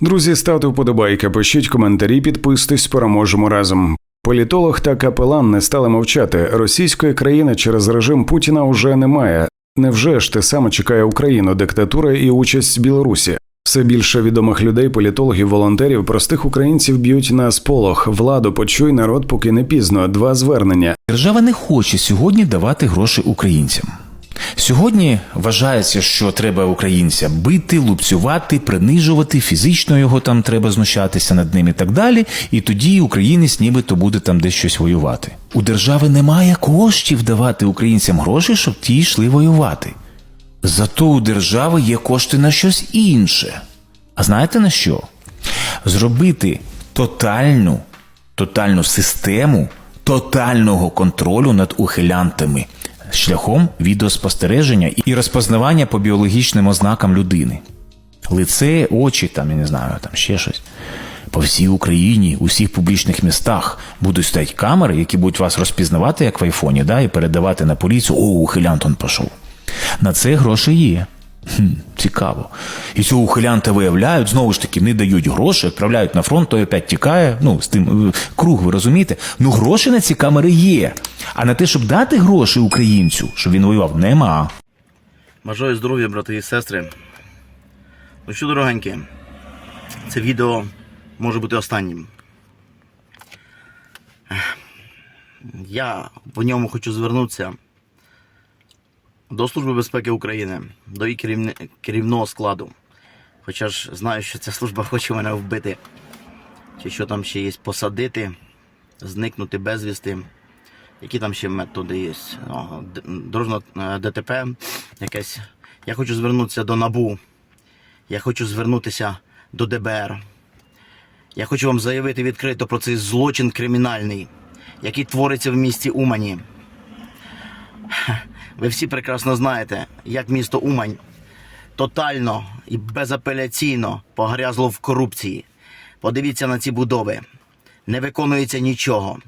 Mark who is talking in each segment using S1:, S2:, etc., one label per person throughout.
S1: Друзі, ставте вподобайки, пишіть коментарі, підписуйтесь, переможемо разом. Політолог та капелан не стали мовчати. Російської країни через режим Путіна уже немає. Невже ж те саме чекає Україну, диктатура і участь Білорусі? Все більше відомих людей, політологів, волонтерів, простих українців б'ють на сполох. Владу почуй народ, поки не пізно. Два звернення.
S2: Держава не хоче сьогодні давати гроші українцям. Сьогодні вважається, що треба українця бити, лупцювати, принижувати, фізично його там треба знущатися над ним і так далі. І тоді українець нібито буде там десь щось воювати. У держави немає коштів давати українцям гроші, щоб ті йшли воювати. Зато у держави є кошти на щось інше. А знаєте на що? Зробити тотальну, тотальну систему тотального контролю над ухилянтами шляхом відеоспостереження і розпознавання по біологічним ознакам людини. Лице, очі, там, я не знаю, там ще щось. По всій Україні, у всіх публічних містах будуть стояти камери, які будуть вас розпізнавати, як в айфоні, да, і передавати на поліцію, о, ухилянт он пішов. На це гроші є. Хм, цікаво. І цього ухилянта виявляють, знову ж таки, не дають гроші, відправляють на фронт, той опять тікає. Ну, з тим е, круг, ви розумієте? Ну, гроші на ці камери є. А на те, щоб дати гроші українцю, щоб він воював, нема.
S3: Бажаю здоров'я, брати і сестри. Ну що, дорогенькі, це відео може бути останнім. Я в ньому хочу звернутися до Служби безпеки України, до її керівни- керівного складу. Хоча ж знаю, що ця служба хоче мене вбити. Чи що там ще є посадити, зникнути безвісти. Які там ще методи є? О, д- Дорожно е, ДТП якесь. Я хочу звернутися до НАБУ. Я хочу звернутися до ДБР. Я хочу вам заявити відкрито про цей злочин кримінальний, який твориться в місті Умані. Ви всі прекрасно знаєте, як місто Умань тотально і безапеляційно погрязло в корупції. Подивіться на ці будови. Не виконується нічого.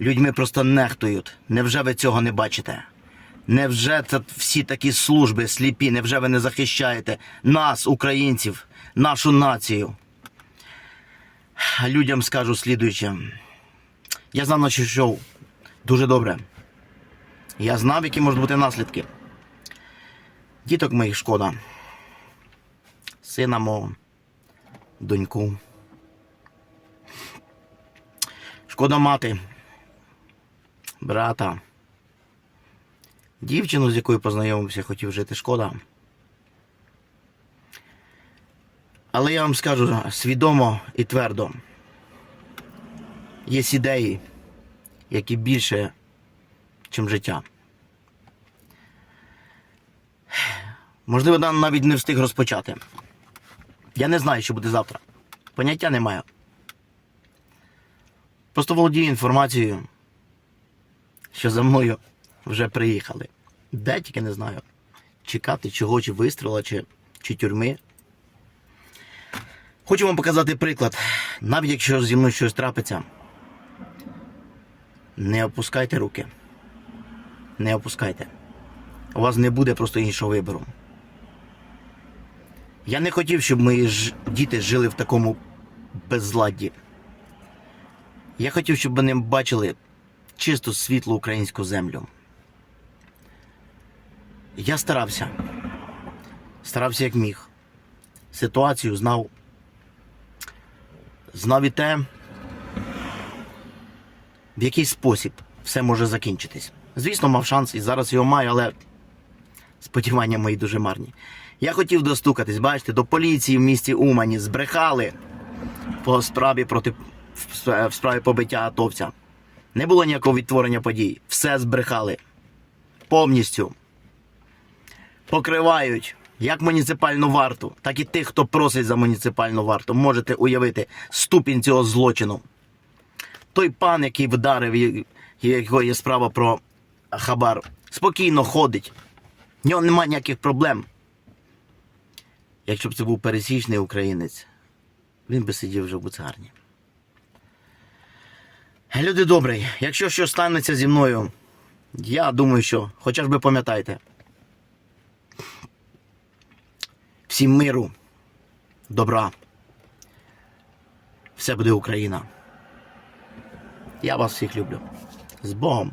S3: Людьми просто нехтують. Невже ви цього не бачите? Невже це всі такі служби сліпі? Невже ви не захищаєте нас, українців, нашу націю? Людям скажу слідуюче. Я знав наше шоу дуже добре. Я знав, які можуть бути наслідки. Діток моїх шкода. Сина мого, доньку. Шкода мати, брата. Дівчину, з якою познайомився, хотів жити, шкода. Але я вам скажу свідомо і твердо. Є ідеї, які більше, ніж життя. Можливо, навіть не встиг розпочати. Я не знаю, що буде завтра. Поняття не маю. Просто володію інформацією, що за мною вже приїхали. Де тільки не знаю. Чекати чого, чи вистріла, чи, чи тюрми. Хочу вам показати приклад. Навіть якщо зі мною щось трапиться, не опускайте руки. Не опускайте. У вас не буде просто іншого вибору. Я не хотів, щоб мої ж діти жили в такому безладді. Я хотів, щоб вони бачили чисту світлу українську землю. Я старався. Старався як міг. Ситуацію знав. Знав і те, в який спосіб все може закінчитись. Звісно, мав шанс і зараз його маю, але сподівання мої дуже марні. Я хотів достукатись, бачите, до поліції в місті Умані збрехали по справі проти в справі побиття атовця. Не було ніякого відтворення подій. Все збрехали. Повністю. Покривають як муніципальну варту, так і тих, хто просить за муніципальну варту. Можете уявити ступінь цього злочину. Той пан, який вдарив, якого є справа про хабар, спокійно ходить. В нього немає ніяких проблем. Якщо б це був пересічний українець, він би сидів вже в буцарні. Люди добрі, якщо щось станеться зі мною, я думаю, що хоча ж ви пам'ятайте. Всім миру, добра, все буде Україна. Я вас всіх люблю. З Богом!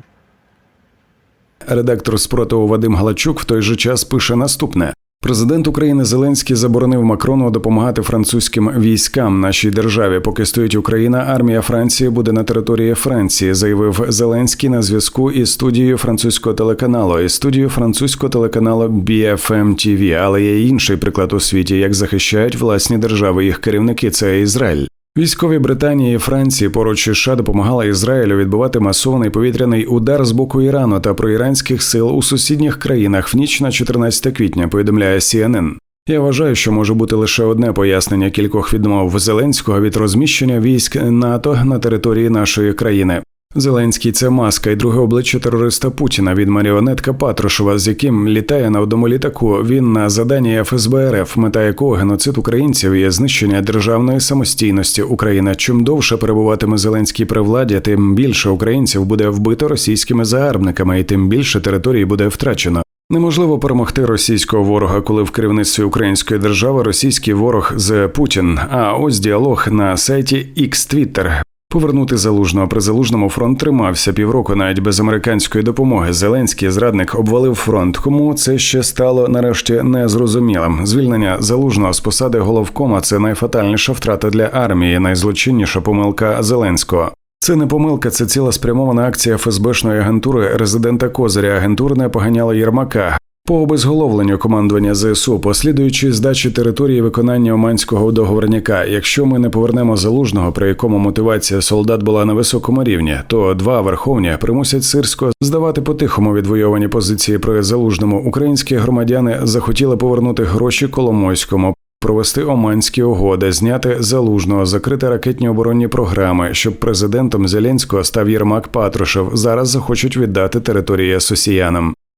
S1: Редактор спротиву Вадим Галачук в той же час пише наступне: Президент України Зеленський заборонив Макрону допомагати французьким військам нашій державі. Поки стоїть Україна, армія Франції буде на території Франції, заявив Зеленський на зв'язку із студією французького телеканалу і студією французького телеканалу BFM TV. Але є інший приклад у світі, як захищають власні держави їх керівники. Це Ізраїль. Військові Британії і Франції поруч із США допомагали Ізраїлю відбивати масований повітряний удар з боку Ірану та проіранських сил у сусідніх країнах в ніч на 14 квітня. Повідомляє CNN. Я вважаю, що може бути лише одне пояснення кількох відмов Зеленського від розміщення військ НАТО на території нашої країни. Зеленський це маска і друге обличчя терориста Путіна від маріонетка Патрушева, з яким літає на одному літаку. Він на заданні ФСБ РФ, мета якого геноцид українців є знищення державної самостійності України. Чим довше перебуватиме Зеленський при владі, тим більше українців буде вбито російськими загарбниками, і тим більше територій буде втрачено. Неможливо перемогти російського ворога, коли в керівництві української держави російський ворог з Путін. А ось діалог на сайті X Twitter. Повернути залужного при залужному фронт тримався півроку навіть без американської допомоги. Зеленський зрадник обвалив фронт. Кому це ще стало нарешті незрозумілим. Звільнення залужного з посади головкома це найфатальніша втрата для армії, найзлочинніша помилка Зеленського. Це не помилка, це ціла спрямована акція ФСБшної агентури резидента Козиря. Агентурне поганяло Єрмака. По обезголовленню командування ЗСУ, послідуючи здачі території виконання Оманського договорняка, якщо ми не повернемо залужного, при якому мотивація солдат була на високому рівні, то два верховні примусять сирського здавати по-тихому відвойовані позиції при залужному. Українські громадяни захотіли повернути гроші Коломойському. Провести оманські угоди, зняти залужного, закрити ракетні оборонні програми, щоб президентом Зеленського став Єрмак Патрушев. Зараз захочуть віддати території сосіянам.